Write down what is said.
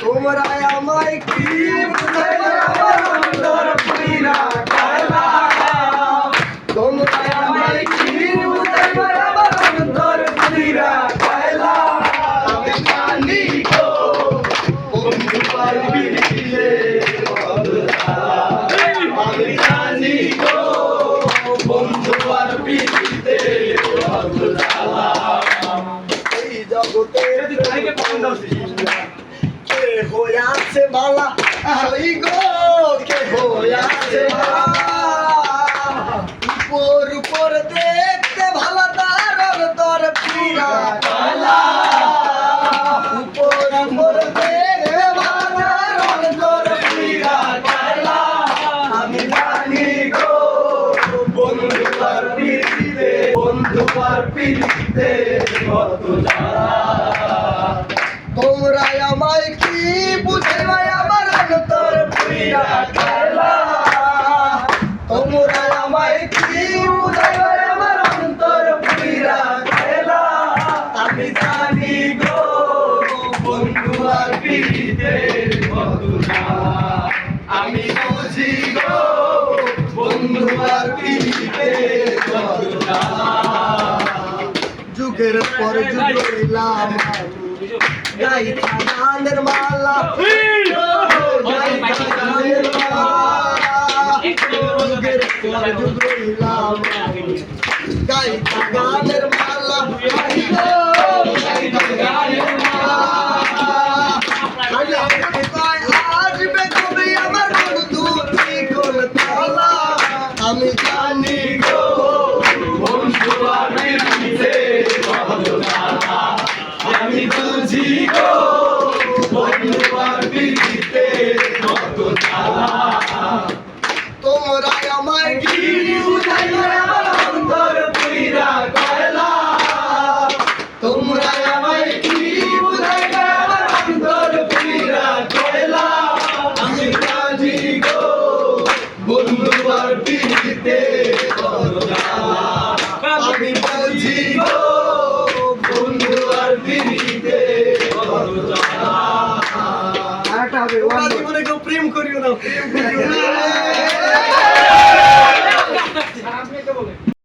তোমরা আমায় কি বুঝাইবে আমার অন্তর জগতে কে হইয়াছে মালা আই গো কে হইয়াছে মালা উপর উপর দেখতে ভালো তার অন্তর পুরা কালা উপর উপর দেখতে ভালো তার অন্তর পুরা কালা আমি জানি গো বন্ধু আর আর পিড়িতে কত জ্বালা তোমরা আমায় কি বুঝে আমার অন্তর পুরিয়া যুগের পর এলাম গাই গানের মালা। গাই গানের মালা। যুগের পর যুগ গাই গানের মালা। জীবন। Yeah.